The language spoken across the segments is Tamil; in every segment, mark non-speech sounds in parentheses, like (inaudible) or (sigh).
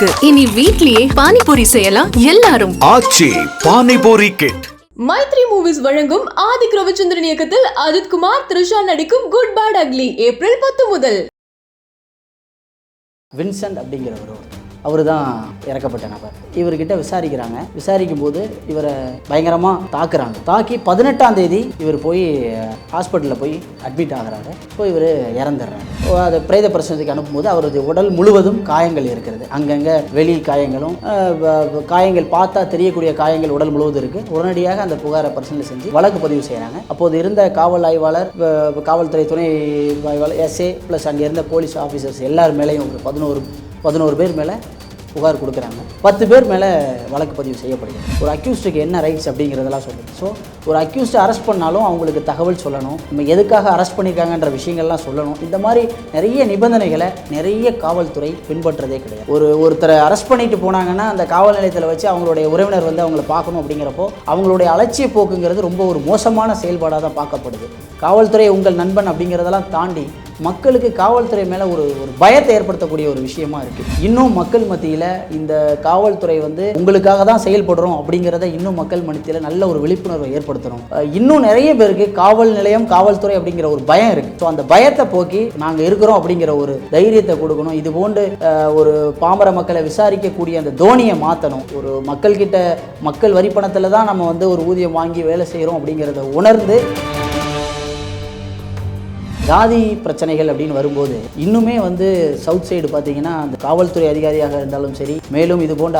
இருக்கு. இனி வீட்லயே பானிபூரி செய்யலாம் எல்லாரும். ஆச்சி பானிபூரி கிட் மைத்ரி மூவிஸ் வழங்கும் ஆதிக் ரவிச்சந்திரன் இயக்கத்தில் அஜித் குமார் த்ரிஷா நடிக்கும் குட் பேட் அக்லி ஏப்ரல் பத்து முதல். வின்சென்ட் அப்படிங்கிறவர். அவர் தான் இறக்கப்பட்ட நபர். இவர்கிட்ட விசாரிக்கிறாங்க. விசாரிக்கும் போது இவரை பயங்கரமாக தாக்குறாங்க. தாக்கி பதினெட்டாம் தேதி இவர் போய் ஹாஸ்பிட்டலில் போய் அட்மிட் ஆகிறாரு. ஸோ இவர் இறந்துடுறாரு. ஸோ அதை பிரேத பிரசனத்துக்கு அனுப்பும்போது அவரது உடல் முழுவதும் காயங்கள் இருக்கிறது. அங்கங்கே வெளி காயங்களும் காயங்கள் பார்த்தா தெரியக்கூடிய காயங்கள் உடல் முழுவதும் இருக்குது உடனடியாக அந்த புகாரை பரிசீலனை செஞ்சு வழக்கு பதிவு செய்கிறாங்க அப்போது இருந்த காவல் ஆய்வாளர் காவல்துறை துணை ஆய்வாளர் எஸ்ஏ ப்ளஸ் அங்கே இருந்த போலீஸ் ஆஃபீஸர்ஸ் எல்லார் மேலேயும் ஒரு பதினோரு பதினோரு பேர் மேலே புகார் கொடுக்குறாங்க. பத்து பேர் மேலே வழக்கு பதிவு செய்யப்படுகிறது. ஒரு அக்யூஸ்டுக்கு என்ன ரைட்ஸ் அப்படிங்கிறதெல்லாம் சொல்லுது ஸோ ஒரு அக்யூஸ்டை அரெஸ்ட் பண்ணாலும் அவங்களுக்கு தகவல் சொல்லணும். நம்ம எதுக்காக அரெஸ்ட் பண்ணியிருக்காங்கன்ற விஷயங்கள்லாம் சொல்லணும். இந்த மாதிரி நிறைய நிபந்தனைகளை நிறைய காவல்துறை பின்பற்றதே கிடையாது. ஒரு ஒருத்தரை அரெஸ்ட் பண்ணிட்டு போனாங்கன்னா அந்த காவல் நிலையத்தில் வச்சு அவங்களுடைய உறவினர் வந்து அவங்கள பார்க்கணும் அப்படிங்கிறப்போ அவங்களுடைய அலட்சிய போக்குங்கிறது ரொம்ப ஒரு மோசமான செயல்பாடாக தான் பார்க்கப்படுது. காவல்துறை உங்கள் நண்பன் அப்படிங்கிறதெல்லாம் தாண்டி மக்களுக்கு காவல்துறை மேலே ஒரு ஒரு பயத்தை ஏற்படுத்தக்கூடிய ஒரு விஷயமா இருக்குது இன்னும் மக்கள் மத்தியில் இந்த காவல்துறை வந்து உங்களுக்காக தான் செயல்படுறோம் அப்படிங்கிறத இன்னும் மக்கள் மத்தியில் நல்ல ஒரு விழிப்புணர்வை ஏற்படுத்தணும். இன்னும் நிறைய பேருக்கு காவல் நிலையம் காவல்துறை அப்படிங்கிற ஒரு பயம் இருக்குது ஸோ அந்த பயத்தை போக்கி நாங்கள் இருக்கிறோம் அப்படிங்கிற ஒரு தைரியத்தை கொடுக்கணும். இது போன்று ஒரு பாமர மக்களை விசாரிக்கக்கூடிய அந்த தோனியை மாற்றணும் ஒரு மக்கள்கிட்ட மக்கள் வரி பணத்தில் தான் நம்ம வந்து ஒரு ஊதியம் வாங்கி வேலை செய்கிறோம் அப்படிங்கிறத உணர்ந்து ஜாதி பிரச்சனைகள் அப்படின்னு வரும்போது இன்னுமே வந்து சவுத் சைடு பார்த்தீங்கன்னா அந்த காவல்துறை அதிகாரியாக இருந்தாலும் சரி மேலும் இது போன்ற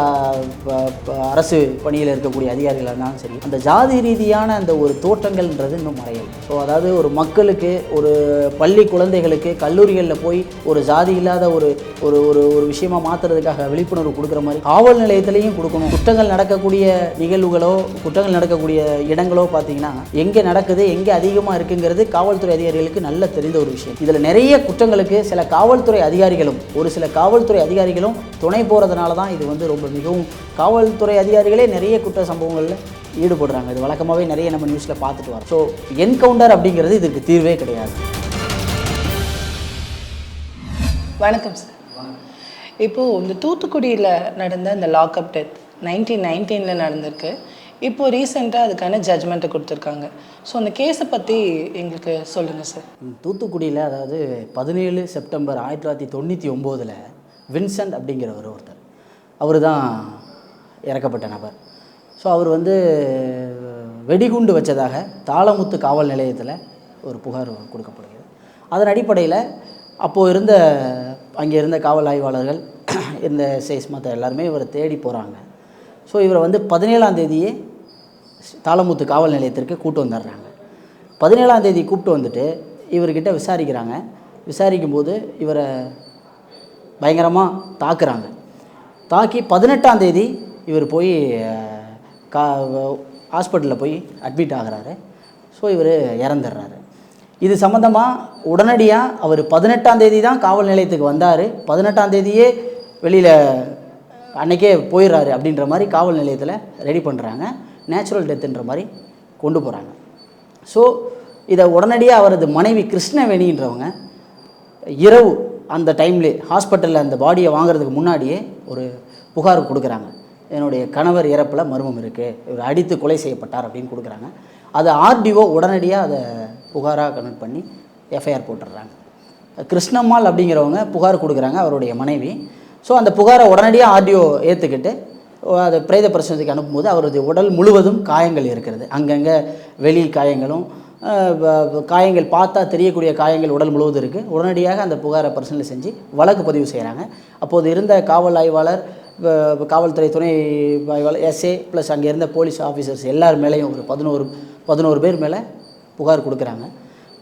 ப- ப- அரசு பணியில் இருக்கக்கூடிய அதிகாரிகளாக இருந்தாலும் சரி அந்த ஜாதி ரீதியான அந்த ஒரு தோற்றங்கள்ன்றது இன்னும் மறையல். ஸோ அதாவது ஒரு மக்களுக்கு ஒரு பள்ளி குழந்தைகளுக்கு கல்லூரிகளில் போய் ஒரு ஜாதி இல்லாத ஒரு ஒரு ஒரு ஒரு விஷயமா மாற்றுறதுக்காக விழிப்புணர்வு கொடுக்குற மாதிரி காவல் நிலையத்திலையும் கொடுக்கணும். குற்றங்கள் நடக்கக்கூடிய நிகழ்வுகளோ குற்றங்கள் நடக்கக்கூடிய இடங்களோ பார்த்தீங்கன்னா எங்கே நடக்குது எங்கே அதிகமாக இருக்குங்கிறது காவல்துறை அதிகாரிகளுக்கு நல்ல தெரிந்த ஒரு விஷயம். இதில் நிறைய குற்றங்களுக்கு சில காவல்துறை அதிகாரிகளும் ஒரு சில காவல்துறை அதிகாரிகளும் துணை போகிறதுனால தான் இது வந்து ரொம்ப மிகவும் காவல்துறை அதிகாரிகளே நிறைய குற்ற சம்பவங்களில் ஈடுபடுறாங்க. இது வழக்கமாகவே நிறைய நம்ம நியூஸில் பார்த்துட்டு வரோம். ஸோ என்கவுண்டர் அப்படிங்கிறது இதுக்கு தீர்வே கிடையாது. வணக்கம் சார் இப்போது இந்த தூத்துக்குடியில் நடந்த இந்த லாக்அப் டெத் நைன்டீன் நைன்டீனில் நடந்திருக்கு. இப்போது ரீசெண்டாக அதுக்கான ஜட்ஜ்மெண்ட்டை கொடுத்துருக்காங்க. ஸோ அந்த கேஸை பற்றி எங்களுக்கு சொல்லுங்கள் சார் தூத்துக்குடியில் அதாவது பதினேழு செப்டம்பர் ஆயிரத்தி தொள்ளாயிரத்தி தொண்ணூற்றி ஒம்போதில் வின்சென்ட் அப்படிங்கிறவர் ஒருத்தர். அவர் தான் இறக்கப்பட்ட நபர். ஸோ அவர் வந்து வெடிகுண்டு வச்சதாக தாளமுத்து காவல் நிலையத்தில் ஒரு புகார் கொடுக்கப்படுகிறது. அதன் அடிப்படையில் அப்போது இருந்த அங்கே இருந்த காவல் ஆய்வாளர்கள் (coughs) இருந்த சேஸ் மற்ற எல்லாருமே இவரை தேடி போகிறாங்க ஸோ இவரை வந்து பதினேழாம் தேதியே தாளமுத்து காவல் நிலையத்திற்கு கூப்பிட்டு வந்துடுறாங்க. பதினேழாம் தேதி கூப்பிட்டு வந்துட்டு இவர்கிட்ட விசாரிக்கிறாங்க. விசாரிக்கும் போது இவரை பயங்கரமாக தாக்குறாங்க. தாக்கி பதினெட்டாம் தேதி இவர் போய் கா ஹாஸ்பிட்டலில் போய் அட்மிட் ஆகுறாரு. ஸோ இவர் இறந்துடுறாரு. இது சம்மந்தமாக உடனடியாக அவர் பதினெட்டாம் தேதி தான் காவல் நிலையத்துக்கு வந்தார். பதினெட்டாம் தேதியே வெளியில் அன்றைக்கே போயிடுறாரு அப்படின்ற மாதிரி காவல் நிலையத்தில் ரெடி பண்ணுறாங்க நேச்சுரல் டெத்துன்ற மாதிரி கொண்டு போகிறாங்க ஸோ இதை உடனடியாக அவரது மனைவி கிருஷ்ணவேணின்றவங்க இரவு அந்த டைம்லே ஹாஸ்பிட்டலில் அந்த பாடியை வாங்குறதுக்கு முன்னாடியே ஒரு புகார் கொடுக்குறாங்க. என்னுடைய கணவர் இறப்பில் மர்மம் இருக்குது இவர் அடித்து கொலை செய்யப்பட்டார் அப்படின்னு கொடுக்குறாங்க. அதை ஆர்டிஓ உடனடியாக அதை புகாராக கனெக்ட் பண்ணி எஃப்ஐஆர் போட்டுடுறாங்க. கிருஷ்ணம்மாள் அப்படிங்கிறவங்க புகார் கொடுக்குறாங்க அவருடைய மனைவி. ஸோ அந்த புகாரை உடனடியாக ஆர்டிஓ ஏற்றுக்கிட்டு அதை பிரேத பிரசனத்துக்கு அனுப்பும்போது அவரது உடல் முழுவதும் காயங்கள் இருக்கிறது. அங்கங்கே வெளி காயங்களும் காயங்கள் பார்த்தா தெரியக்கூடிய காயங்கள் உடல் முழுவதும் இருக்குது உடனடியாக அந்த புகாரை பரிசீலனை செஞ்சு வழக்கு பதிவு செய்கிறாங்க அப்போது இருந்த காவல் ஆய்வாளர் காவல்துறை துணை ஆய்வாளர் எஸ்ஏ ப்ளஸ் அங்கே இருந்த போலீஸ் ஆஃபீஸர்ஸ் எல்லார் மேலேயும் ஒரு பதினோரு பதினோரு பேர் மேலே புகார் கொடுக்குறாங்க.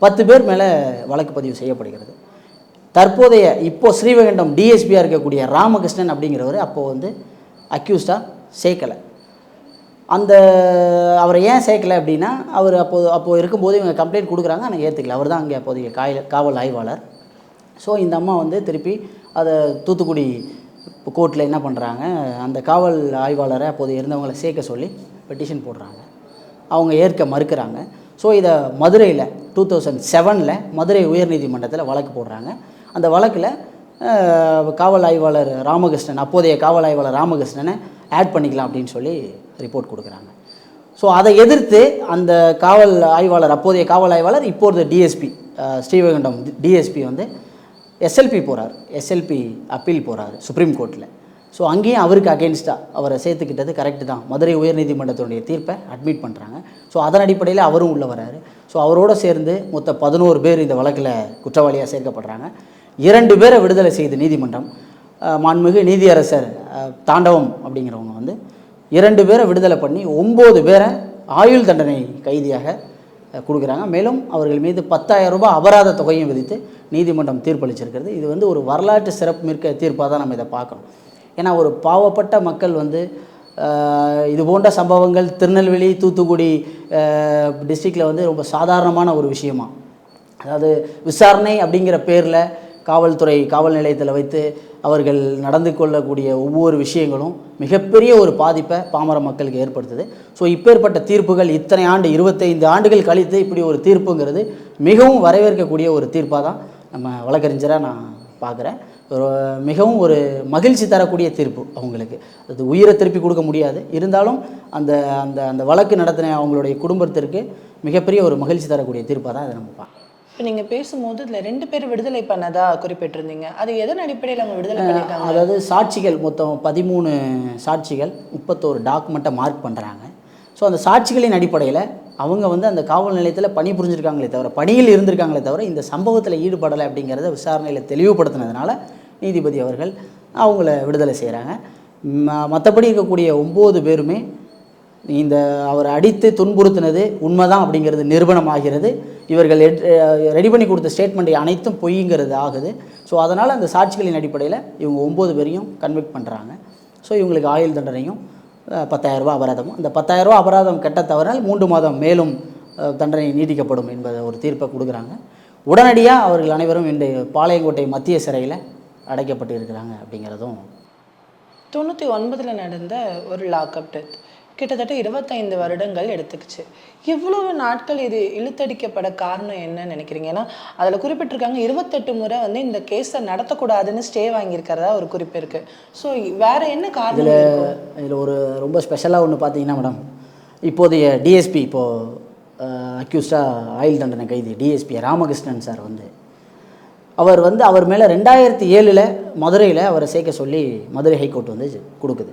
பத்து பேர் மேலே வழக்கு பதிவு செய்யப்படுகிறது. தற்போதைய இப்போ ஸ்ரீவைகுண்டம் டிஎஸ்பியாக இருக்கக்கூடிய ராமகிருஷ்ணன் அப்படிங்கிறவர் அப்போது வந்து அக்யூஸ்டாக சேர்க்கலை. அந்த அவரை ஏன் சேர்க்கலை அப்படின்னா அவர் அப்போது அப்போது இருக்கும்போது இவங்க கம்ப்ளைண்ட் கொடுக்குறாங்க ஆனால் ஏற்றுக்கல அவர் தான் அங்கே அப்போதைய காய காவல் ஆய்வாளர். ஸோ இந்த அம்மா வந்து திருப்பி அதை தூத்துக்குடி கோர்ட்டில் என்ன பண்ணுறாங்க அந்த காவல் ஆய்வாளரை அப்போது இருந்தவங்களை சேர்க்க சொல்லி பெட்டிஷன் போடுறாங்க. அவங்க ஏற்க மறுக்கிறாங்க. ஸோ இதை மதுரையில் டூ தௌசண்ட் செவனில் மதுரை உயர்நீதிமன்றத்தில் வழக்கு போடுறாங்க. அந்த வழக்கில் காவல் ஆய்வாளர் ராமகிருஷ்ணன் அப்போதைய காவல் ஆய்வாளர் ராமகிருஷ்ணனை ஆட் பண்ணிக்கலாம் அப்படின்னு சொல்லி ரிப்போர்ட் கொடுக்குறாங்க. ஸோ அதை எதிர்த்து அந்த காவல் ஆய்வாளர் அப்போதைய காவல் ஆய்வாளர் இப்போது டிஎஸ்பி ஸ்ரீவைகுண்டம் டிஎஸ்பி வந்து எஸ்எல்பி போகிறார் எஸ்எல்பி அப்பீல் போகிறார் சுப்ரீம் கோர்ட்டில் ஸோ அங்கேயும் அவருக்கு அகேன்ஸ்டாக அவரை சேர்த்துக்கிட்டது கரெக்டு தான். மதுரை உயர்நீதிமன்றத்துடைய தீர்ப்பை அட்மிட் பண்ணுறாங்க ஸோ அதன் அடிப்படையில் அவரும் உள்ளே வராரு. ஸோ அவரோட சேர்ந்து மொத்த பதினோரு பேர் இந்த வழக்கில் குற்றவாளியாக சேர்க்கப்படுறாங்க. இரண்டு பேரை விடுதலை செய்து நீதிமன்றம் மாண்புமிகு நீதியரசர் தாண்டவம் அப்படிங்கிறவங்க வந்து இரண்டு பேரை விடுதலை பண்ணி ஒம்பது பேரை ஆயுள் தண்டனை கைதியாக கொடுக்குறாங்க. மேலும் அவர்கள் மீது பத்தாயிரம் ரூபாய் அபராத தொகையும் விதித்து நீதிமன்றம் தீர்ப்பளிச்சிருக்கிறது. இது வந்து ஒரு வரலாற்று சிறப்பு மிக்க தீர்ப்பாக தான் நம்ம இதை பார்க்கணும். ஏன்னா ஒரு பாவப்பட்ட மக்கள் வந்து இது போன்ற சம்பவங்கள் திருநெல்வேலி தூத்துக்குடி டிஸ்ட்ரிக்டில் வந்து ரொம்ப சாதாரணமான ஒரு விஷயமா. அதாவது விசாரணை அப்படிங்கிற பேரில் காவல்துறை காவல் நிலையத்தில் வைத்து அவர்கள் நடந்து கொள்ளக்கூடிய ஒவ்வொரு விஷயங்களும் மிகப்பெரிய ஒரு பாதிப்பை பாமர மக்களுக்கு ஏற்படுத்துது. ஸோ இப்பேற்பட்ட தீர்ப்புகள் இத்தனை ஆண்டு இருபத்தைந்து ஆண்டுகள் கழித்து இப்படி ஒரு தீர்ப்புங்கிறது மிகவும் வரவேற்கக்கூடிய ஒரு தீர்ப்பாக தான் நம்ம வழக்கறிஞராக நான் பார்க்குறேன் மிகவும் ஒரு மகிழ்ச்சி தரக்கூடிய தீர்ப்பு அவங்களுக்கு. அது உயிரை திருப்பி கொடுக்க முடியாது. இருந்தாலும் அந்த அந்த அந்த வழக்கு நடத்தின அவங்களுடைய குடும்பத்திற்கு மிகப்பெரிய ஒரு மகிழ்ச்சி தரக்கூடிய தீர்ப்பாக தான் அதை நம்ம பார்க்கலாம் இப்போ நீங்கள் பேசும்போது இதில் ரெண்டு பேர் விடுதலை பண்ணதா குறிப்பிட்டிருந்தீங்க. அது எதன் அடிப்படையில் அவங்க விடுதலை பண்ணிட்டாங்க? அதாவது சாட்சிகள் மொத்தம் பதிமூணு சாட்சிகள் முப்பத்தோரு டாக்குமெண்ட்டை மார்க் பண்ணுறாங்க ஸோ அந்த சாட்சிகளின் அடிப்படையில் அவங்க வந்து அந்த காவல் நிலையத்தில் பணி புரிஞ்சிருக்காங்களே தவிர பணியில் இருந்திருக்காங்களே தவிர இந்த சம்பவத்தில் ஈடுபடலை அப்படிங்கிறத விசாரணையில் தெளிவுபடுத்தினதுனால நீதிபதி அவர்கள் அவங்கள விடுதலை செய்கிறாங்க மற்றபடி இருக்கக்கூடிய ஒம்பது பேருமே இந்த அவர் அடித்து துன்புறுத்தினது உண்மைதான் அப்படிங்கிறது நிரூபணமாகிறது. இவர்கள் ரெடி பண்ணி கொடுத்த ஸ்டேட்மெண்ட் அனைத்தும் பொய்ங்கிறது ஆகுது. ஸோ அதனால் அந்த சாட்சிகளின் அடிப்படையில் இவங்க ஒம்பது பேரையும் கன்விக்ட் பண்ணுறாங்க ஸோ இவங்களுக்கு ஆயுள் தண்டனையும் பத்தாயிரரூபா அபராதமும் அந்த பத்தாயிரரூபா அபராதம் கட்ட தவறால் மூன்று மாதம் மேலும் தண்டனை நீட்டிக்கப்படும் என்பதை ஒரு தீர்ப்பை கொடுக்குறாங்க. உடனடியாக அவர்கள் அனைவரும் இன்று பாளையங்கோட்டை மத்திய சிறையில் அடைக்கப்பட்டு இருக்கிறாங்க அப்படிங்கிறதும். தொண்ணூற்றி ஒன்பதில் நடந்த ஒரு லாக்அப் டெத் கிட்டத்தட்ட இருபத்தைந்து வருடங்கள் எடுத்துக்கிச்சு. இவ்வளவு நாட்கள் இது இழுத்தடிக்கப்பட காரணம் என்னன்னு நினைக்கிறீங்க? ஏன்னா அதில் குறிப்பிட்டிருக்காங்க இருபத்தெட்டு முறை வந்து இந்த கேஸை நடத்தக்கூடாதுன்னு ஸ்டே வாங்கியிருக்கிறதா ஒரு குறிப்பு இருக்கு. ஸோ வேற என்ன காரணம் இருக்கும்? இதில் ஒரு ரொம்ப ஸ்பெஷலாக ஒன்று பார்த்தீங்கன்னா மேடம் இப்போதைய டிஎஸ்பி இப்போது அக்யூஸ்டாக ஆயுள் தண்டனை கைதி டிஎஸ்பி ராமகிருஷ்ணன் சார் வந்து. அவர் வந்து அவர் மேலே ரெண்டாயிரத்தி ஏழில் மதுரையில் அவரை சேர்க்க சொல்லி மதுரை ஹைகோர்ட் வந்து கொடுக்குது.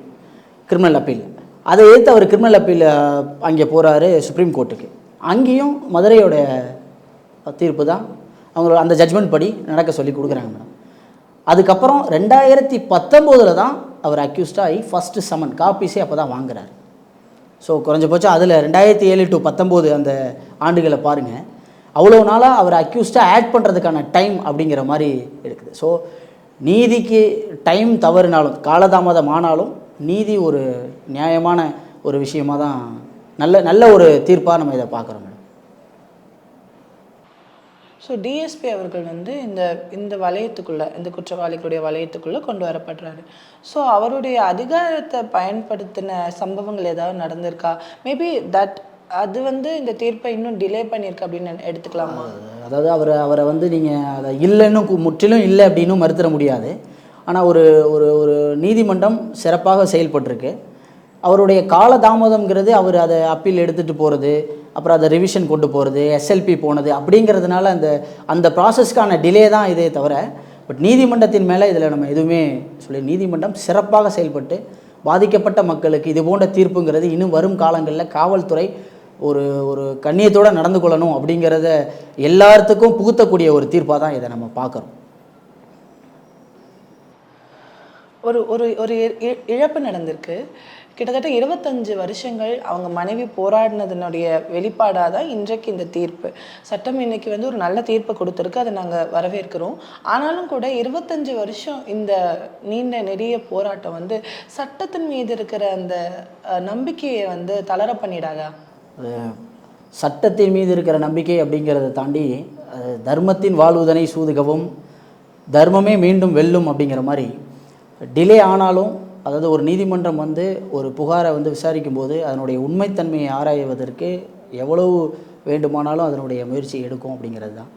கிரிமினல் அப்பீல் அதை எதிர்த்து அவர் கிரிமினல் அப்பீல் அங்கே போகிறாரு சுப்ரீம் கோர்ட்டுக்கு அங்கேயும் மதுரையோட தீர்ப்பு தான். அவங்களோட அந்த ஜட்ஜ்மெண்ட் படி நடக்க சொல்லி கொடுக்குறாங்க மேடம் அதுக்கப்புறம் ரெண்டாயிரத்தி பத்தொம்போதில் தான் அவர் அக்யூஸ்டாக ஆகி ஃபஸ்ட்டு சமன் காப்பீஸே அப்போ தான் வாங்குறாரு. ஸோ குறைஞ்சபட்சம் அதில் ரெண்டாயிரத்தி ஏழு டு பத்தொம்போது அந்த ஆண்டுகளை பாருங்கள் அவ்வளோ நாளாக அவர் அக்யூஸ்டாக ஆட் பண்ணுறதுக்கான டைம் அப்படிங்கிற மாதிரி இருக்குது. ஸோ நீதிக்கு டைம் தவறினாலும் காலதாமதம் ஆனாலும் நீதி ஒரு நியாயமான ஒரு விஷயமாக தான் நல்ல நல்ல ஒரு தீர்ப்பாக நம்ம இதை பார்க்குறோம் மேடம். ஸோ டிஎஸ்பி அவர்கள் வந்து இந்த இந்த வலயத்துக்குள்ள இந்த குற்றவாளிகளுடைய வலயத்துக்குள்ள கொண்டு வரப்படுறாரு. ஸோ அவருடைய அதிகாரத்தை பயன்படுத்தின சம்பவங்கள் ஏதாவது நடந்திருக்கா? மேபி தட் அது வந்து இந்த தீர்ப்பை இன்னும் டிலே பண்ணியிருக்கு அப்படின்னு எடுத்துக்கலாமா? அதாவது அவர் அவரை வந்து நீங்கள் அதை இல்லைன்னு முற்றிலும் இல்லை அப்படின்னு மறுத்திட முடியாது. ஆனால் ஒரு ஒரு ஒரு நீதிமன்றம் சிறப்பாக செயல்பட்டிருக்கு. அவருடைய கால தாமதம்ங்கிறது அவர் அதை அப்பீல் எடுத்துகிட்டு போகிறது அப்புறம் அதை ரிவிஷன் கொண்டு போகிறது எஸ்எல்பி போனது அப்படிங்கிறதுனால அந்த அந்த ப்ராசஸ்க்கான டிலே தான் இதே தவிர பட் நீதிமன்றத்தின் மேலே இதில் நம்ம எதுவுமே சொல்லி நீதிமன்றம் சிறப்பாக செயல்பட்டு பாதிக்கப்பட்ட மக்களுக்கு இது போன்ற தீர்ப்புங்கிறது இன்னும் வரும் காலங்களில் காவல்துறை ஒரு ஒரு கண்ணியத்தோடு நடந்து கொள்ளணும் அப்படிங்கிறத எல்லாத்துக்கும் புகுத்தக்கூடிய ஒரு தீர்ப்பாக தான் இதை நம்ம பார்க்குறோம். ஒரு ஒரு ஒரு இ- இ- இழப்பு நடந்திருக்கு. கிட்டத்தட்ட இருபத்தஞ்சு வருஷங்கள் அவங்க மனைவி போராடினதனுடைய வெளிப்பாடாக தான் இன்றைக்கு இந்த தீர்ப்பு. சட்டம் இன்னைக்கு வந்து ஒரு நல்ல தீர்ப்பை கொடுத்துருக்கு அதை நாங்கள் வரவேற்கிறோம். ஆனாலும் கூட இருபத்தஞ்சு வருஷம் இந்த நீண்ட நெடிய போராட்டம் வந்து சட்டத்தின் மீது இருக்கிற அந்த நம்பிக்கையை வந்து தளர பண்ணிடாதா? சட்டத்தின் மீது இருக்கிற நம்பிக்கை அப்படிங்கிறத தாண்டி தர்மத்தின் வாழ்வுதனை சூதுகவும் தர்மமே மீண்டும் வெல்லும் அப்படிங்கிற மாதிரி டிலே ஆனாலும் அதாவது ஒரு நீதிமன்றம் வந்து ஒரு புகாரை வந்து விசாரிக்கும் போது அதனுடைய உண்மைத்தன்மையை ஆராய்வதற்கு எவ்வளவு வேண்டுமானாலும் அதனுடைய முயற்சி எடுக்கும் அப்படிங்கிறது தான்.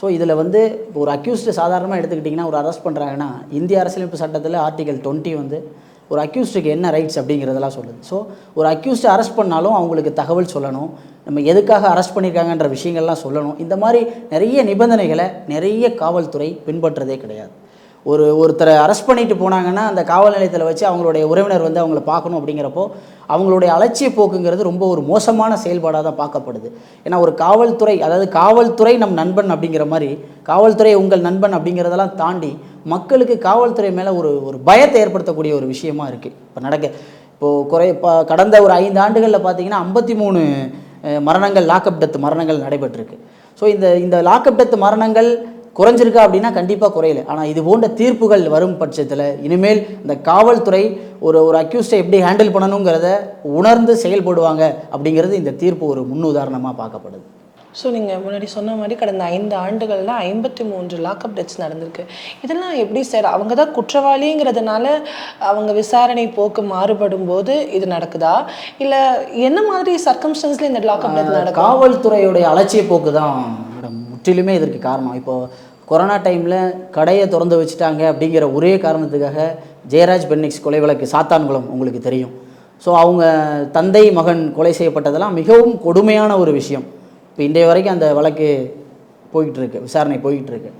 ஸோ இதில் வந்து இப்போ ஒரு அக்யூஸ்டு சாதாரணமாக எடுத்துக்கிட்டிங்கன்னா ஒரு அரெஸ்ட் பண்ணுறாங்கன்னா இந்திய அரசியலமைப்பு சட்டத்தில் ஆர்டிகல் டுவெண்ட்டி வந்து ஒரு அக்யூஸ்டுக்கு என்ன ரைட்ஸ் அப்படிங்கிறதெல்லாம் சொல்லுது. ஸோ ஒரு அக்யூஸ்டு அரெஸ்ட் பண்ணாலும் அவங்களுக்கு தகவல் சொல்லணும். நம்ம எதுக்காக அரெஸ்ட் பண்ணியிருக்காங்கன்ற விஷயங்கள்லாம் சொல்லணும். இந்த மாதிரி நிறைய நிபந்தனைகளை நிறைய காவல்துறை பின்பற்றதே கிடையாது. ஒரு ஒருத்தரை அரெஸ்ட் பண்ணிட்டு போனாங்கன்னா அந்த காவல் நிலையத்தில் வச்சு அவங்களுடைய உறவினர் வந்து அவங்கள பார்க்கணும் அப்படிங்கிறப்போ அவங்களுடைய அலட்சிய போக்குங்கிறது ரொம்ப ஒரு மோசமான செயல்பாடாக தான் பார்க்கப்படுது. ஏன்னா ஒரு காவல்துறை அதாவது காவல்துறை நம் நண்பன் அப்படிங்கிற மாதிரி காவல்துறை உங்கள் நண்பன் அப்படிங்கிறதெல்லாம் தாண்டி மக்களுக்கு காவல்துறை மேலே ஒரு ஒரு பயத்தை ஏற்படுத்தக்கூடிய ஒரு விஷயமா இருக்குது இப்போ நடக்க இப்போது குறை இப்போ கடந்த ஒரு ஐந்து ஆண்டுகளில் பார்த்தீங்கன்னா ஐம்பத்தி மூணு மரணங்கள் லாக்அப் டெத் மரணங்கள் நடைபெற்றிருக்கு. ஸோ இந்த இந்த லாக்அப் டெத் மரணங்கள் குறைஞ்சிருக்கா அப்படின்னா கண்டிப்பாக குறையல. ஆனால் இது போன்ற தீர்ப்புகள் வரும் பட்சத்தில் இனிமேல் இந்த காவல்துறை ஒரு ஒரு அக்யூஸ்டை எப்படி ஹேண்டில் பண்ணணுங்கிறத உணர்ந்து செயல்படுவாங்க அப்படிங்கிறது இந்த தீர்ப்பு ஒரு முன்னுதாரணமாக பார்க்கப்படுது. ஸோ நீங்கள் முன்னாடி சொன்ன மாதிரி கடந்த ஐந்து ஆண்டுகளில் ஐம்பத்தி மூன்று லாக்அப் டெத்ஸ் நடந்திருக்கு. இதெல்லாம் எப்படி சார்? அவங்க தான் குற்றவாளிங்கிறதுனால அவங்க விசாரணை போக்கு மாறுபடும் போது இது நடக்குதா? இல்லை என்ன மாதிரி சர்க்கம்ஸ்டன்ஸில் இந்த லாக்அப் டெத் நடக்கும்? காவல்துறையுடைய அலட்சிய போக்கு தான் மேடம். முற்றிலுமே இதற்கு காரணம். இப்போது கொரோனா டைமில் கடையை திறந்து வச்சுட்டாங்க அப்படிங்கிற ஒரே காரணத்துக்காக ஜெயராஜ் பென்னிக்ஸ் கொலை வழக்கு சாத்தான்குளம் உங்களுக்கு தெரியும். ஸோ அவங்க தந்தை மகன் கொலை செய்யப்பட்டதெல்லாம் மிகவும் கொடுமையான ஒரு விஷயம். இப்போ இன்றைய வரைக்கும் அந்த வழக்கு போயிட்டுருக்கு விசாரணை போயிட்டுருக்கு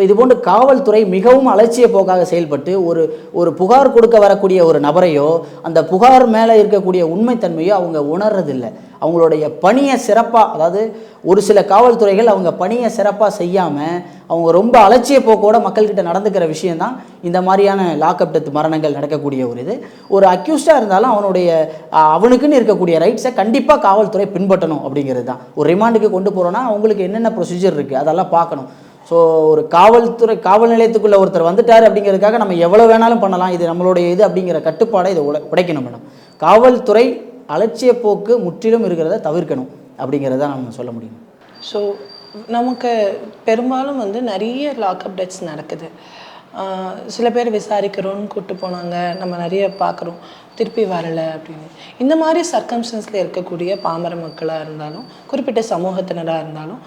ஸோ இதுபோன்று காவல்துறை மிகவும் அலட்சிய போக்காக செயல்பட்டு ஒரு ஒரு புகார் கொடுக்க வரக்கூடிய ஒரு நபரையோ அந்த புகார் மேலே இருக்கக்கூடிய உண்மைத்தன்மையோ அவங்க உணர்றதில்லை. அவங்களுடைய பணியை சிறப்பாக அதாவது ஒரு சில காவல்துறைகள் அவங்க பணியை சிறப்பாக செய்யாமல் அவங்க ரொம்ப அலட்சிய போக்கோட மக்கள்கிட்ட நடந்துக்கிற விஷயந்தான் இந்த மாதிரியான லாக்அப் டெத் மரணங்கள் நடக்கக்கூடிய ஒரு இது. ஒரு அக்யூஸ்டாக இருந்தாலும் அவனுடைய அவனுக்குன்னு இருக்கக்கூடிய ரைட்ஸை கண்டிப்பாக காவல்துறை பின்பற்றணும் அப்படிங்கிறது தான். ஒரு ரிமாண்டுக்கு கொண்டு போகிறோன்னா அவங்களுக்கு என்னென்ன ப்ரொசீஜர் இருக்குது அதெல்லாம் பார்க்கணும். ஸோ ஒரு காவல்துறை காவல் நிலையத்துக்குள்ளே ஒருத்தர் வந்துட்டார் அப்படிங்கிறதுக்காக நம்ம எவ்வளோ வேணாலும் பண்ணலாம். இது நம்மளுடைய இது அப்படிங்கிற கட்டுப்பாடை இதை உட உடைக்கணும் மேடம். காவல்துறை அலட்சிய போக்கு முற்றிலும் இருக்கிறத தவிர்க்கணும் அப்படிங்கிறத நம்ம சொல்ல முடியும். ஸோ நமக்கு பெரும்பாலும் வந்து நிறைய லாக்அப் டெத்ஸ் நடக்குது. சில பேர் விசாரிக்கிறோன்னு கூப்பிட்டு போனாங்க. நம்ம நிறைய பார்க்குறோம். திருப்பி வரலை அப்படின்னு. இந்த மாதிரி சர்க்கம்ஸ்டன்ஸில் இருக்கக்கூடிய பாமர மக்களாக இருந்தாலும் குறிப்பிட்ட சமூகத்தினராக இருந்தாலும்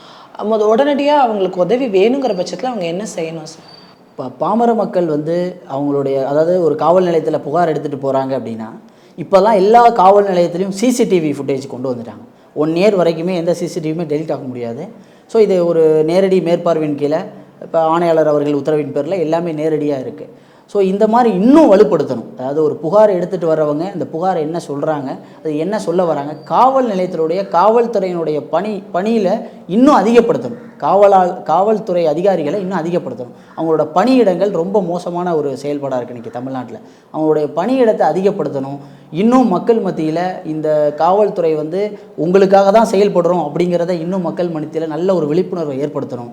முத உடனடியாக அவங்களுக்கு உதவி வேணுங்கிற பட்சத்தில் அவங்க என்ன செய்யணும் சார் இப்போ பாமர மக்கள் வந்து அவங்களுடைய அதாவது ஒரு காவல் நிலையத்தில் புகார் எடுத்துகிட்டு போகிறாங்க அப்படின்னா இப்போல்லாம் எல்லா காவல் நிலையத்திலையும் சிசிடிவி ஃபுட்டேஜ் கொண்டு வந்துட்டாங்க. ஒன் இயர் வரைக்குமே எந்த சிசிடிவியுமே டெலிட் ஆக முடியாது. ஸோ இது ஒரு நேரடி மேற்பார்வையின் கீழே இப்போ ஆணையாளர் அவர்கள் உத்தரவின் பேரில் எல்லாமே நேரடியாக இருக்குது ஸோ இந்த மாதிரி இன்னும் வலுப்படுத்தணும். அதாவது ஒரு புகார் எடுத்துகிட்டு வர்றவங்க இந்த புகாரை என்ன சொல்கிறாங்க அது என்ன சொல்ல வராங்க காவல் நிலையத்தினுடைய காவல்துறையினுடைய பணி பணியில் இன்னும் அதிகப்படுத்தணும். காவலா காவல்துறை அதிகாரிகளை இன்னும் அதிகப்படுத்தணும். அவங்களோட பணியிடங்கள் ரொம்ப மோசமான ஒரு செயல்பாடாக இருக்குது இன்றைக்கி தமிழ்நாட்டில். அவங்களுடைய பணியிடத்தை அதிகப்படுத்தணும். இன்னும் மக்கள் மத்தியில் இந்த காவல்துறை வந்து உங்களுக்காக தான் செயல்படுறோம் அப்படிங்கிறத இன்னும் மக்கள் மத்தியில் நல்ல ஒரு விழிப்புணர்வை ஏற்படுத்தணும்.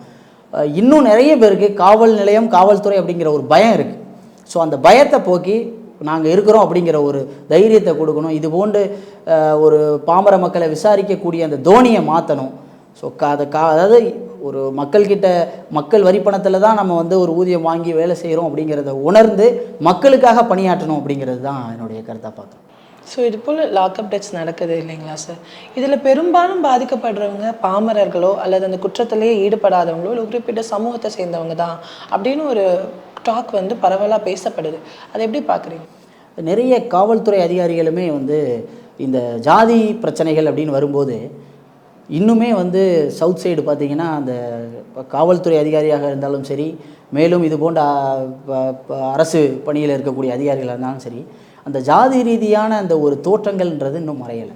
இன்னும் நிறைய பேருக்கு காவல் நிலையம் காவல்துறை அப்படிங்கிற ஒரு பயம் இருக்குது ஸோ அந்த பயத்தை போக்கி நாங்கள் இருக்கிறோம் அப்படிங்கிற ஒரு தைரியத்தை கொடுக்கணும். இது போன்று ஒரு பாமர மக்களை விசாரிக்கக்கூடிய அந்த தோனியை மாற்றணும் ஸோ கா அதை கா அதாவது ஒரு மக்கள்கிட்ட மக்கள் வரிப்பணத்தில் தான் நம்ம வந்து ஒரு ஊதியம் வாங்கி வேலை செய்கிறோம் அப்படிங்கிறத உணர்ந்து மக்களுக்காக பணியாற்றணும் அப்படிங்கிறது தான் என்னுடைய கருத்தாக பார்க்குறேன் ஸோ இது போல் லாக்அப் டெத்ஸ் நடக்குது இல்லைங்களா சார் இதில் பெரும்பாலும் பாதிக்கப்படுறவங்க பாமரர்களோ அல்லது அந்த குற்றத்திலேயே ஈடுபடாதவங்களோ இல்லை குறிப்பிட்ட சமூகத்தை சேர்ந்தவங்க தான் அப்படின்னு ஒரு டாக் வந்து பரவலாக பேசப்படுது. அதை எப்படி பார்க்குறீங்க? நிறைய காவல்துறை அதிகாரிகளுமே வந்து இந்த ஜாதி பிரச்சனைகள் அப்படின்னு வரும்போது இன்னுமே வந்து சவுத் சைடு பார்த்திங்கன்னா அந்த காவல்துறை அதிகாரியாக இருந்தாலும் சரி மேலும் இது போன்ற ப- ப- அரசு பணியில் இருக்கக்கூடிய அதிகாரிகளாக இருந்தாலும் சரி அந்த ஜாதி ரீதியான அந்த ஒரு தோற்றங்கள்ன்றது இன்னும் மறையலை.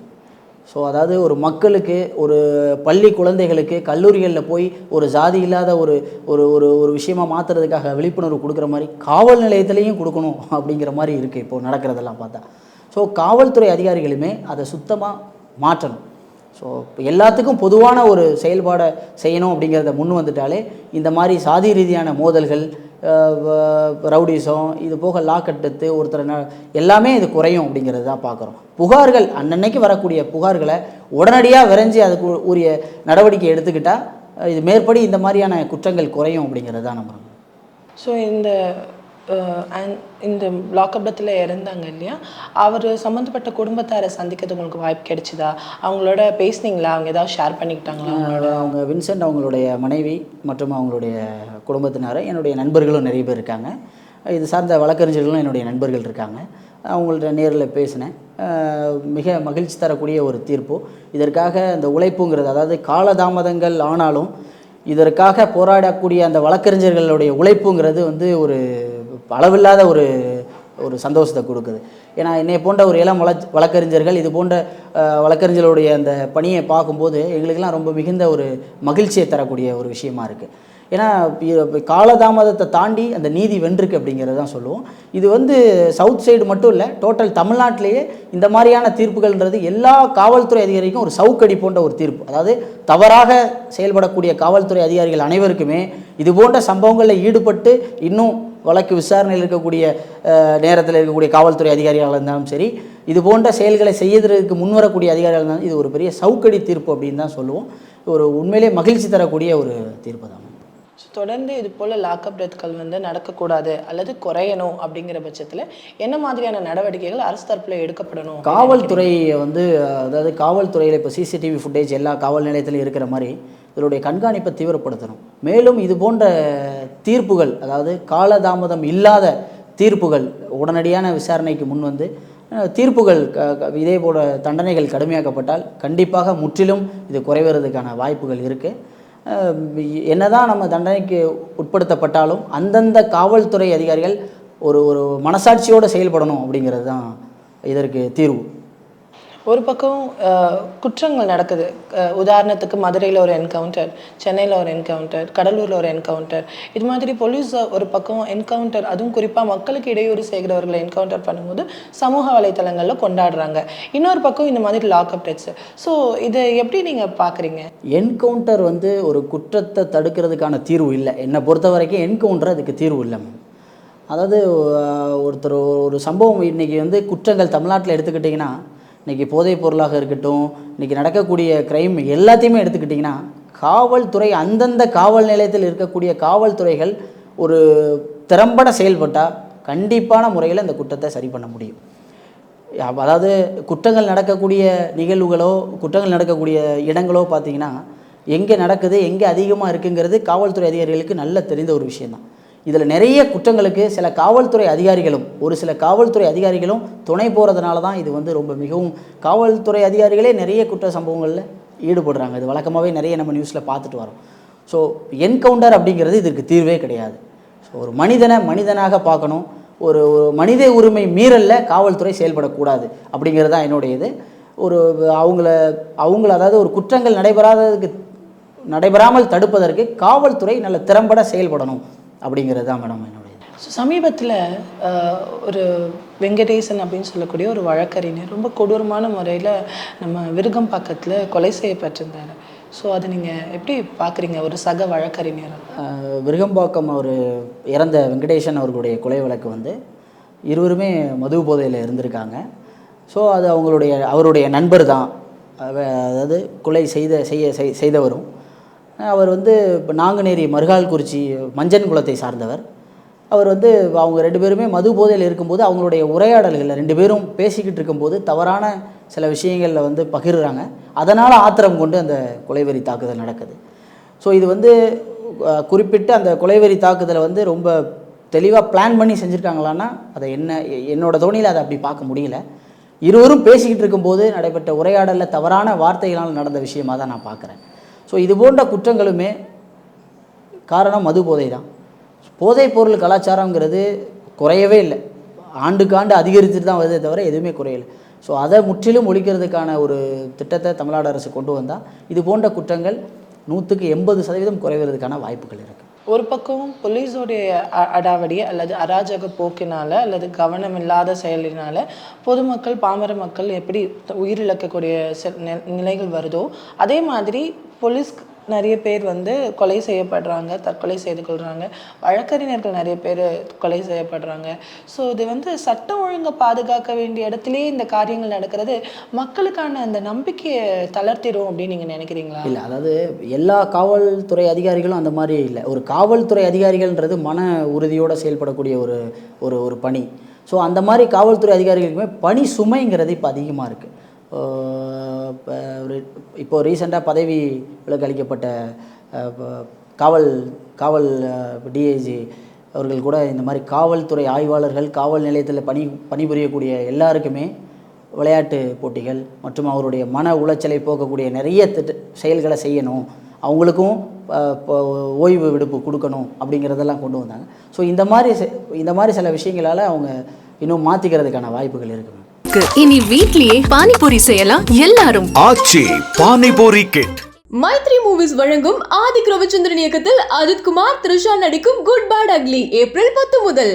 ஸோ அதாவது ஒரு மக்களுக்கு ஒரு பள்ளி குழந்தைகளுக்கு கல்லூரிகளில் போய் ஒரு ஜாதி இல்லாத ஒரு ஒரு ஒரு ஒரு விஷயமாக மாற்றுறதுக்காக விழிப்புணர்வு கொடுக்குற மாதிரி காவல் நிலையத்திலையும் கொடுக்கணும் அப்படிங்கிற மாதிரி இருக்குது இப்போது நடக்கிறதெல்லாம் பார்த்தா. ஸோ காவல்துறை அதிகாரிகளுமே அதை சுத்தமாக மாற்றணும். ஸோ இப்போ எல்லாத்துக்கும் பொதுவான ஒரு செயல்பாடை செய்யணும் அப்படிங்கிறத முன் வந்துட்டாலே இந்த மாதிரி சாதி ரீதியான மோதல்கள் ரவுடிசம் இது போக லாக்கட்டத்து ஒருத்தர் எல்லாமே இது குறையும் அப்படிங்கிறது தான் பார்க்குறோம். புகார்கள் அன்னன்னைக்கு வரக்கூடிய புகார்களை உடனடியாக விரைஞ்சி அதுக்கு உரிய நடவடிக்கை எடுத்துக்கிட்டால் இது மேற்படி இந்த மாதிரியான குற்றங்கள் குறையும் அப்படிங்கிறது தான் நம்புகிறோம் ஸோ இந்த அண்ட் இந்த லாக்அப்டத்தில் இறந்தாங்க இல்லையா? அவர் சம்மந்தப்பட்ட குடும்பத்தாரை சந்திக்கிறது உங்களுக்கு வாய்ப்பு கிடைச்சிதா? அவங்களோட பேசுனீங்களா? அவங்க ஏதாவது ஷேர் பண்ணிக்கிட்டாங்களா அவங்களோட அவங்க வின்சென்ட் அவங்களுடைய மனைவி மற்றும் அவங்களுடைய குடும்பத்தினர் என்னுடைய நண்பர்களும் நிறைய பேர் இருக்காங்க. இது சார்ந்த வழக்கறிஞர்களும் என்னுடைய நண்பர்கள் இருக்காங்க. அவங்கள்ட்ட நேரில் பேசினேன். மிக மகிழ்ச்சி தரக்கூடிய ஒரு தீர்ப்பு. இதற்காக அந்த உழைப்புங்கிறது அதாவது காலதாமதங்கள் ஆனாலும் இதற்காக போராடக்கூடிய அந்த வழக்கறிஞர்களுடைய உழைப்புங்கிறது வந்து ஒரு அளவில்லாத ஒரு ஒரு சந்தோஷத்தை கொடுக்குது. ஏன்னா என்னை போன்ற ஒரு இளம் வழ வழக்கறிஞர்கள் இது போன்ற வழக்கறிஞர்களுடைய அந்த பணியை பார்க்கும்போது எங்களுக்கெல்லாம் ரொம்ப மிகுந்த ஒரு மகிழ்ச்சியை தரக்கூடிய ஒரு விஷயமா இருக்குது ஏன்னா காலதாமதத்தை தாண்டி அந்த நீதி வென்றிருக்கு அப்படிங்கிறது தான் சொல்லுவோம். இது வந்து சவுத் சைடு மட்டும் இல்லை டோட்டல் தமிழ்நாட்டிலேயே இந்த மாதிரியான தீர்ப்புகள்ன்றது எல்லா காவல்துறை அதிகாரிக்கும் ஒரு சவுக்கடி போன்ற ஒரு தீர்ப்பு. அதாவது தவறாக செயல்படக்கூடிய காவல்துறை அதிகாரிகள் அனைவருக்குமே இது போன்ற சம்பவங்களில் ஈடுபட்டு இன்னும் வழக்கு விசாரணையில் இருக்கக்கூடிய நேரத்தில் இருக்கக்கூடிய காவல்துறை அதிகாரிகளாக இருந்தாலும் சரி இது போன்ற செயல்களை செய்யறதுக்கு முன்வரக்கூடிய அதிகாரிகள் இருந்தாலும் இது ஒரு பெரிய சவுக்கடி தீர்ப்பு அப்படின்னு தான் சொல்லுவோம். ஒரு உண்மையிலே மகிழ்ச்சி தரக்கூடிய ஒரு தீர்ப்பு தான். தொடர்ந்து இது போல் லாக்அப் டெத்கள் வந்து நடக்கக்கூடாது அல்லது குறையணும் அப்படிங்கிற பட்சத்தில் என்ன மாதிரியான நடவடிக்கைகள் அரசு தரப்பில் எடுக்கப்படணும் காவல்துறை வந்து அதாவது காவல்துறையில் இப்போ சிசிடிவி ஃபுட்டேஜ் எல்லா காவல் நிலையத்திலும் இருக்கிற மாதிரி இதனுடைய கண்காணிப்பை தீவிரப்படுத்தணும். மேலும் இது போன்ற தீர்ப்புகள் அதாவது காலதாமதம் இல்லாத தீர்ப்புகள் உடனடியான விசாரணைக்கு முன் வந்து தீர்ப்புகள் க- இதே போல தண்டனைகள் கடுமையாக்கப்பட்டால் கண்டிப்பாக முற்றிலும் இது குறைவதற்கான வாய்ப்புகள் இருக்குது என்னதான் நம்ம தண்டனைக்கு உட்படுத்தப்பட்டாலும் அந்தந்த காவல்துறை அதிகாரிகள் ஒரு ஒரு மனசாட்சியோடு செயல்படணும் அப்படிங்கிறது தான் இதற்கு தீர்வு. ஒரு பக்கம் குற்றங்கள் நடக்குது. உதாரணத்துக்கு மதுரையில் ஒரு என்கவுண்டர் சென்னையில் ஒரு என்கவுண்டர் கடலூரில் ஒரு என்கவுண்டர் இது மாதிரி போலீஸ் ஒரு பக்கம் என்கவுண்டர் அதுவும் குறிப்பாக மக்களுக்கு இடையூறு செய்கிறவர்களை என்கவுண்டர் பண்ணும்போது சமூக வலைத்தளங்களில் கொண்டாடுறாங்க. இன்னொரு பக்கம் இந்த மாதிரி லாக்அப் டெட்ஸ் ஸோ இதை எப்படி நீங்கள் பார்க்குறீங்க என்கவுண்டர் வந்து ஒரு குற்றத்தை தடுக்கிறதுக்கான தீர்வு இல்லை. என்னை பொறுத்த வரைக்கும் என்கவுண்டர் அதுக்கு தீர்வு இல்லை. மேம் அதாவது ஒருத்தர் ஒரு சம்பவம் இன்றைக்கி வந்து குற்றங்கள் தமிழ்நாட்டில் எடுத்துக்கிட்டிங்கன்னா இன்றைக்கி போதைப் பொருளாக இருக்கட்டும் இன்றைக்கி நடக்கக்கூடிய க்ரைம் எல்லாத்தையுமே எடுத்துக்கிட்டிங்கன்னா காவல்துறை அந்தந்த காவல் நிலையத்தில் இருக்கக்கூடிய காவல்துறைகள் ஒரு திறம்பட செயல்பட்டால் கண்டிப்பான முறையில் இந்த குற்றத்தை சரி பண்ண முடியும். அதாவது குற்றங்கள் நடக்கக்கூடிய நிகழ்வுகளோ குற்றங்கள் நடக்கக்கூடிய இடங்களோ பார்த்தீங்கன்னா எங்கே நடக்குது எங்கே அதிகமாக இருக்குங்கிறது காவல்துறை அதிகாரிகளுக்கு நல்ல தெரிந்த ஒரு விஷயம்தான். இதில் நிறைய குற்றங்களுக்கு சில காவல்துறை அதிகாரிகளும் ஒரு சில காவல்துறை அதிகாரிகளும் துணை போகிறதுனால தான் இது வந்து ரொம்ப மிகவும் காவல்துறை அதிகாரிகளே நிறைய குற்ற சம்பவங்களில் ஈடுபடுறாங்க. இது வழக்கமாகவே நிறைய நம்ம நியூஸில் பார்த்துட்டு வரோம். ஸோ என்கவுண்டர் அப்படிங்கிறது இதற்கு தீர்வே கிடையாது. ஸோ ஒரு மனிதனை மனிதனாக பார்க்கணும். ஒரு ஒரு மனித உரிமை மீறலில் காவல்துறை செயல்படக்கூடாது அப்படிங்கிறது தான் என்னுடைய இது ஒரு அவங்கள அவங்கள அதாவது ஒரு குற்றங்கள் நடைபெறாததுக்கு நடைபெறாமல் தடுப்பதற்கு காவல்துறை நல்ல திறம்பட செயல்படணும். அப்படிங்கிறது தான் மேடம் என்னுடைய சமீபத்தில் ஒரு வெங்கடேசன் அப்படின்னு சொல்லக்கூடிய ஒரு வழக்கறிஞர் ரொம்ப கொடூரமான முறையில் நம்ம விருகம்பாக்கத்தில் கொலை செய்யப்பட்டிருந்தார். ஸோ அதை நீங்கள் எப்படி பார்க்குறீங்க ஒரு சக வழக்கறிஞர்? விருகம்பாக்கம் அவர் இறந்த வெங்கடேசன் அவர்களுடைய கொலை வழக்கு வந்து இருவருமே மது போதையில் இருந்திருக்காங்க. ஸோ அது அவங்களுடைய அவருடைய நண்பர் தான் அதாவது கொலை செய்த செய்ய செய்- செய்தவரும். அவர் வந்து இப்போ நாங்குநேரி மருகால்குறிச்சி மஞ்சன் குலத்தை சார்ந்தவர். அவர் வந்து அவங்க ரெண்டு பேருமே மது போதையில் இருக்கும்போது அவங்களுடைய உரையாடல்களில் ரெண்டு பேரும் பேசிக்கிட்டு இருக்கும்போது தவறான சில விஷயங்களில் வந்து பகிர்றாங்க. அதனால் ஆத்திரம் கொண்டு அந்த கொலைவெறி தாக்குதல் நடக்குது. ஸோ இது வந்து குறிப்பிட்டு அந்த கொலைவெறி தாக்குதலை வந்து ரொம்ப தெளிவாக பிளான் பண்ணி செஞ்சுருக்காங்களான்னா அதை என்ன எ- என்னோட தோணியில் அதை அப்படி பார்க்க முடியல. இருவரும் பேசிக்கிட்டு இருக்கும்போது நடைபெற்ற உரையாடலில் தவறான வார்த்தைகளால் நடந்த விஷயமாக தான் நான் பார்க்குறேன். ஸோ இது போன்ற குற்றங்களுமே காரணம் மது போதை தான். போதைப் பொருள் கலாச்சாரங்கிறது குறையவே இல்லை. ஆண்டுக்கு ஆண்டு அதிகரித்துட்டு தான் வருதே தவிர எதுவுமே குறையலை. ஸோ அதை முற்றிலும் ஒழிக்கிறதுக்கான ஒரு திட்டத்தை தமிழ்நாடு அரசு கொண்டு வந்தால் இது போன்ற குற்றங்கள் நூற்றுக்கு எண்பது சதவீதம் குறைவதற்கான வாய்ப்புகள் இருக்குது ஒரு பக்கம் போலீஸோடைய அ- அடாவடி அல்லது அராஜக போக்கினால அல்லது கவனம் இல்லாத செயலினால பொதுமக்கள் பாமர மக்கள் எப்படி உயிரிழக்கக்கூடிய நிலைகள் வருதோ அதே மாதிரி போலீஸ் நிறைய பேர் வந்து கொலை செய்யப்படுறாங்க தற்கொலை செய்து கொள்கிறாங்க வழக்கறிஞர்கள் நிறைய பேர் கொலை செய்யப்படுறாங்க. ஸோ இது வந்து சட்டம் ஒழுங்கை பாதுகாக்க வேண்டிய இடத்துலேயே இந்த காரியங்கள் நடக்கிறது. மக்களுக்கான அந்த நம்பிக்கையை தளர்த்திடும் அப்படின்னு நீங்கள் நினைக்கிறீங்களா? இல்லை அதாவது எல்லா காவல்துறை அதிகாரிகளும் அந்த மாதிரி இல்லை. ஒரு காவல்துறை அதிகாரிகள்ன்றது மன உறுதியோடு செயல்படக்கூடிய ஒரு ஒரு ஒரு பணி. ஸோ அந்த மாதிரி காவல்துறை அதிகாரிகளுக்குமே பணி சுமைங்கிறது இப்போ அதிகமாக இருக்குது இப்போ ரீசெண்டாக பதவி விலக்கு அளிக்கப்பட்ட காவல் காவல் டிஐஜி அவர்கள் கூட இந்த மாதிரி காவல்துறை ஆய்வாளர்கள் காவல் நிலையத்தில் பணி பணிபுரியக்கூடிய எல்லாருக்குமே விளையாட்டு போட்டிகள் மற்றும் அவருடைய மன உளைச்சலை போக்கக்கூடிய நிறைய திட்ட செயல்களை செய்யணும். அவங்களுக்கும் இப்போ ஓய்வு விடுப்பு கொடுக்கணும் அப்படிங்கிறதெல்லாம் கொண்டு வந்தாங்க. ஸோ இந்த மாதிரி செ- இந்த மாதிரி சில விஷயங்களால் அவங்க இன்னும் மாற்றிக்கிறதுக்கான வாய்ப்புகள் இருக்குங்க இனி வீட்லயே பானிபூரி செய்யலாம் எல்லாரும். ஆச்சி பானிபூரி கிட் மைத்ரி மூவிஸ் வழங்கும் ஆதிக் ரவிச்சந்திரன் இயக்கத்தில் அஜித் குமார் த்ரிஷா நடிக்கும் குட் பேட் அக்லி ஏப்ரல் பத்து முதல்.